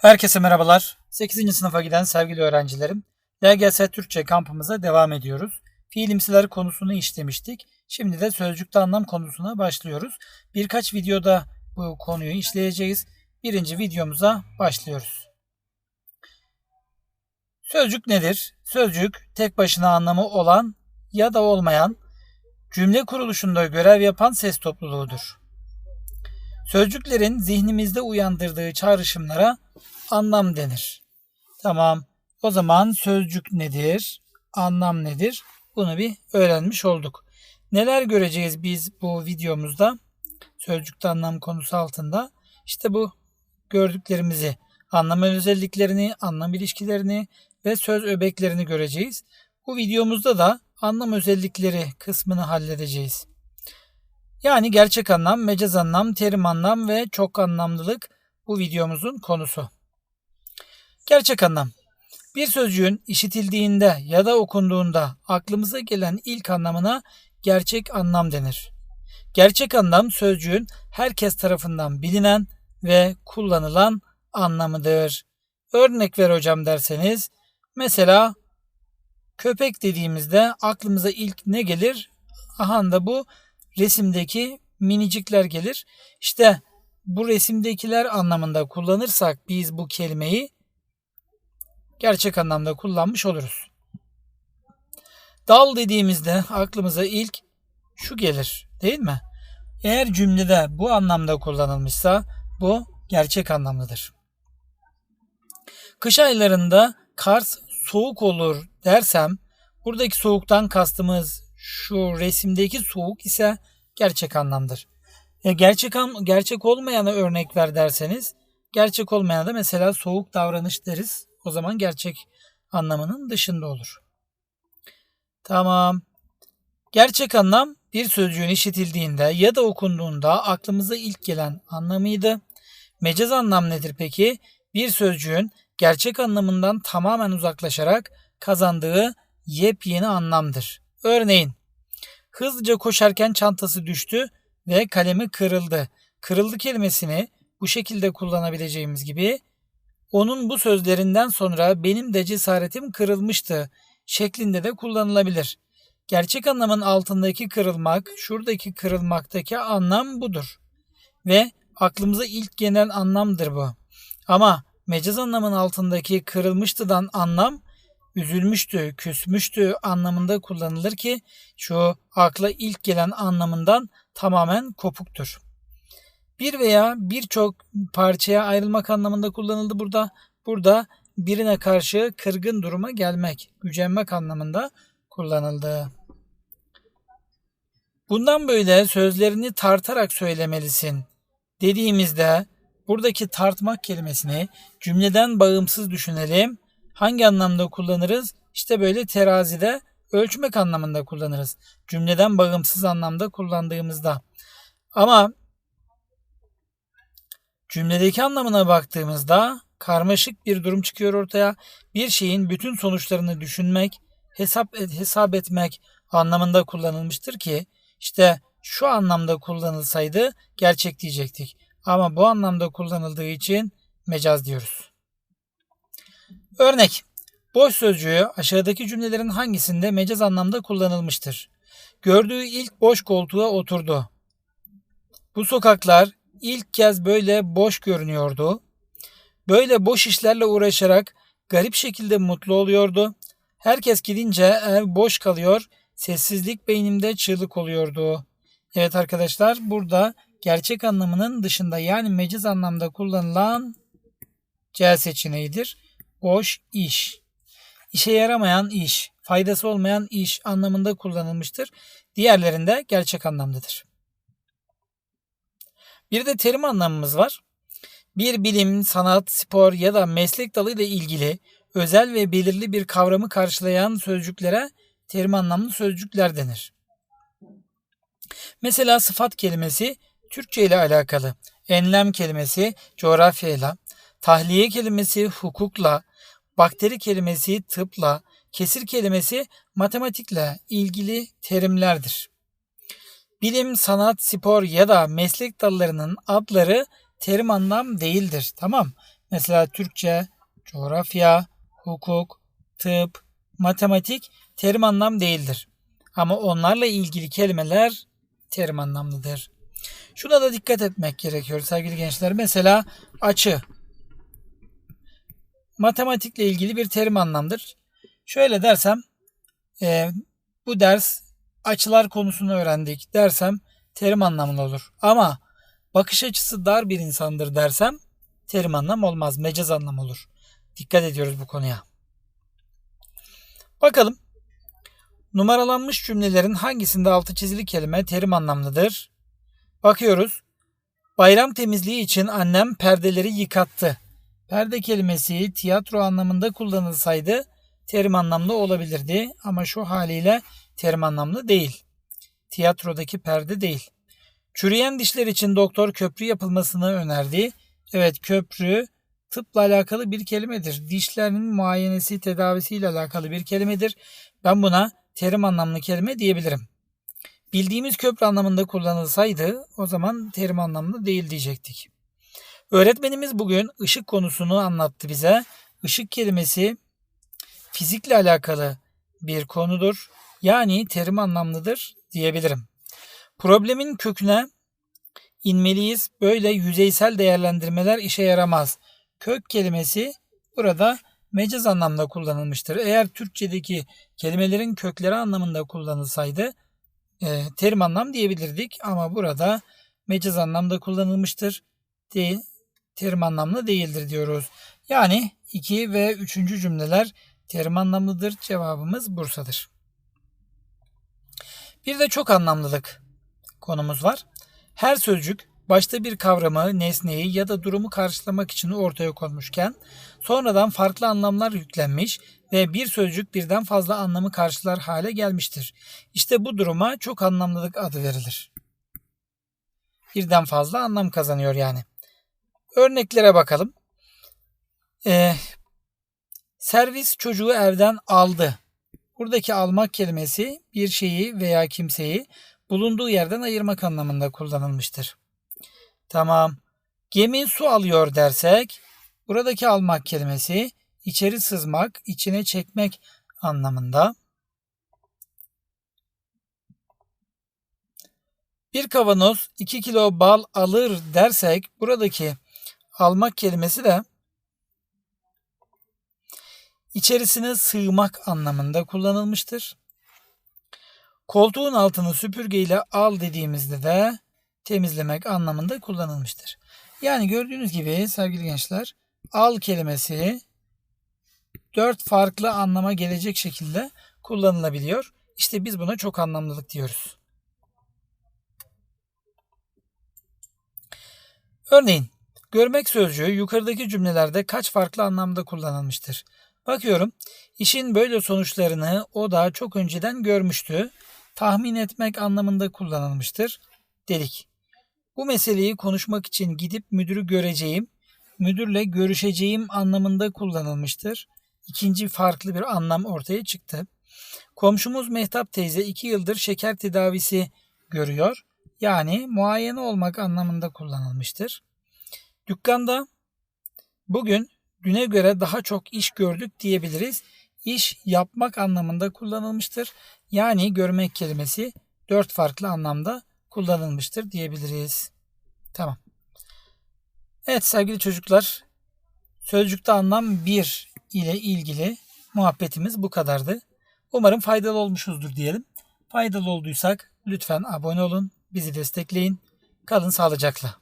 Herkese merhabalar. 8. sınıfa giden sevgili öğrencilerim. LGS Türkçe kampımıza devam ediyoruz. Fiilimsiler konusunu işlemiştik. Şimdi de sözcükte anlam konusuna başlıyoruz. Birkaç videoda bu konuyu işleyeceğiz. Birinci videomuza başlıyoruz. Sözcük nedir? Sözcük tek başına anlamı olan ya da olmayan cümle kuruluşunda görev yapan ses topluluğudur. Sözcüklerin zihnimizde uyandırdığı çağrışımlara anlam denir. Tamam. O zaman sözcük nedir? Anlam nedir? Bunu bir öğrenmiş olduk. Neler göreceğiz biz bu videomuzda? Sözcükte anlam konusu altında. İşte bu gördüklerimizi, anlam özelliklerini, anlam ilişkilerini ve söz öbeklerini göreceğiz. Bu videomuzda da anlam özellikleri kısmını halledeceğiz. Yani gerçek anlam, mecaz anlam, terim anlam ve çok anlamlılık bu videomuzun konusu. Gerçek anlam. Bir sözcüğün işitildiğinde ya da okunduğunda aklımıza gelen ilk anlamına gerçek anlam denir. Gerçek anlam sözcüğün herkes tarafından bilinen ve kullanılan anlamıdır. Örnek ver hocam derseniz mesela köpek dediğimizde aklımıza ilk ne gelir? Aha da bu resimdeki minicikler gelir. İşte bu resimdekiler anlamında kullanırsak biz bu kelimeyi gerçek anlamda kullanmış oluruz. Dal dediğimizde aklımıza ilk şu gelir değil mi? Eğer cümlede bu anlamda kullanılmışsa bu gerçek anlamlıdır. Kış aylarında Kars soğuk olur dersem buradaki soğuktan kastımız şu resimdeki soğuk ise gerçek anlamdır. E gerçek gerçek olmayana örnek ver derseniz gerçek olmayana da mesela soğuk davranış deriz. O zaman gerçek anlamının dışında olur. Tamam. Gerçek anlam bir sözcüğün işitildiğinde ya da okunduğunda aklımıza ilk gelen anlamıydı. Mecaz anlam nedir peki? Bir sözcüğün gerçek anlamından tamamen uzaklaşarak kazandığı yepyeni anlamdır. Örneğin hızlıca koşarken çantası düştü ve kalemi kırıldı. Kırıldı kelimesini bu şekilde kullanabileceğimiz gibi onun bu sözlerinden sonra benim de cesaretim kırılmıştı şeklinde de kullanılabilir. Gerçek anlamın altındaki kırılmak, şuradaki kırılmaktaki anlam budur. Ve aklımıza ilk gelen anlamdır bu. Ama mecaz anlamın altındaki kırılmıştıdan anlam üzülmüştü, küsmüştü anlamında kullanılır ki şu akla ilk gelen anlamından tamamen kopuktur. Bir veya birçok parçaya ayrılmak anlamında kullanıldı burada. Burada birine karşı kırgın duruma gelmek, gücenmek anlamında kullanıldı. Bundan böyle sözlerini tartarak söylemelisin dediğimizde buradaki tartmak kelimesini cümleden bağımsız düşünelim. Hangi anlamda kullanırız? İşte böyle terazide ölçmek anlamında kullanırız. Cümleden bağımsız anlamda kullandığımızda. Ama cümledeki anlamına baktığımızda karmaşık bir durum çıkıyor ortaya. Bir şeyin bütün sonuçlarını düşünmek, hesap hesap etmek anlamında kullanılmıştır ki işte şu anlamda kullanılsaydı gerçek diyecektik. Ama bu anlamda kullanıldığı için mecaz diyoruz. Örnek Boş sözcüğü aşağıdaki cümlelerin hangisinde mecaz anlamda kullanılmıştır? Gördüğü ilk boş koltuğa oturdu. Bu sokaklar ilk kez böyle boş görünüyordu. Böyle boş işlerle uğraşarak garip şekilde mutlu oluyordu. Herkes gidince ev boş kalıyor, sessizlik beynimde çığlık oluyordu. Evet arkadaşlar burada gerçek anlamının dışında yani meciz anlamda kullanılan C seçeneğidir. Boş iş. İşe yaramayan iş, faydası olmayan iş anlamında kullanılmıştır. Diğerlerinde gerçek anlamdadır. Bir de terim anlamımız var. Bir bilim, sanat, spor ya da meslek dalı ile ilgili özel ve belirli bir kavramı karşılayan sözcüklere terim anlamlı sözcükler denir. Mesela sıfat kelimesi Türkçe ile alakalı. Enlem kelimesi coğrafyayla, tahliye kelimesi hukukla, bakteri kelimesi tıpla, kesir kelimesi matematikle ilgili terimlerdir. Bilim, sanat, spor ya da meslek dallarının adları terim anlam değildir. Tamam. Mesela Türkçe, coğrafya, hukuk, tıp, matematik terim anlam değildir. Ama onlarla ilgili kelimeler terim anlamlıdır. Şuna da dikkat etmek gerekiyor sevgili gençler. Mesela açı. Matematikle ilgili bir terim anlamdır. Şöyle dersem e, bu ders açılar konusunu öğrendik dersem terim anlamlı olur. Ama bakış açısı dar bir insandır dersem terim anlam olmaz. Mecaz anlam olur. Dikkat ediyoruz bu konuya. Bakalım. Numaralanmış cümlelerin hangisinde altı çizili kelime terim anlamlıdır? Bakıyoruz. Bayram temizliği için annem perdeleri yıkattı. Perde kelimesi tiyatro anlamında kullanılsaydı terim anlamlı olabilirdi ama şu haliyle terim anlamlı değil. Tiyatrodaki perde değil. Çürüyen dişler için doktor köprü yapılmasını önerdi. Evet köprü tıpla alakalı bir kelimedir. Dişlerin muayenesi, tedavisiyle alakalı bir kelimedir. Ben buna terim anlamlı kelime diyebilirim. Bildiğimiz köprü anlamında kullanılsaydı o zaman terim anlamlı değil diyecektik. Öğretmenimiz bugün ışık konusunu anlattı bize. Işık kelimesi fizikle alakalı bir konudur. Yani terim anlamlıdır diyebilirim. Problemin köküne inmeliyiz. Böyle yüzeysel değerlendirmeler işe yaramaz. Kök kelimesi burada mecaz anlamda kullanılmıştır. Eğer Türkçedeki kelimelerin kökleri anlamında kullanılsaydı e, terim anlam diyebilirdik ama burada mecaz anlamda kullanılmıştır. Değil, terim anlamlı değildir diyoruz. Yani 2 ve 3. cümleler terim anlamlıdır. Cevabımız Bursa'dır. Bir de çok anlamlılık konumuz var. Her sözcük başta bir kavramı, nesneyi ya da durumu karşılamak için ortaya konmuşken sonradan farklı anlamlar yüklenmiş ve bir sözcük birden fazla anlamı karşılar hale gelmiştir. İşte bu duruma çok anlamlılık adı verilir. Birden fazla anlam kazanıyor yani. Örneklere bakalım. Ee, servis çocuğu evden aldı. Buradaki almak kelimesi bir şeyi veya kimseyi bulunduğu yerden ayırmak anlamında kullanılmıştır. Tamam. Gemi su alıyor dersek buradaki almak kelimesi içeri sızmak, içine çekmek anlamında. Bir kavanoz 2 kilo bal alır dersek buradaki almak kelimesi de içerisine sığmak anlamında kullanılmıştır. Koltuğun altını süpürgeyle al dediğimizde de temizlemek anlamında kullanılmıştır. Yani gördüğünüz gibi sevgili gençler al kelimesi dört farklı anlama gelecek şekilde kullanılabiliyor. İşte biz buna çok anlamlılık diyoruz. Örneğin görmek sözcüğü yukarıdaki cümlelerde kaç farklı anlamda kullanılmıştır? Bakıyorum işin böyle sonuçlarını o da çok önceden görmüştü. Tahmin etmek anlamında kullanılmıştır dedik. Bu meseleyi konuşmak için gidip müdürü göreceğim, müdürle görüşeceğim anlamında kullanılmıştır. İkinci farklı bir anlam ortaya çıktı. Komşumuz Mehtap teyze iki yıldır şeker tedavisi görüyor. Yani muayene olmak anlamında kullanılmıştır. Dükkanda bugün düne göre daha çok iş gördük diyebiliriz. İş yapmak anlamında kullanılmıştır. Yani görmek kelimesi dört farklı anlamda kullanılmıştır diyebiliriz. Tamam. Evet sevgili çocuklar, sözcükte anlam 1 ile ilgili muhabbetimiz bu kadardı. Umarım faydalı olmuşuzdur diyelim. Faydalı olduysak lütfen abone olun, bizi destekleyin. Kalın sağlıcakla.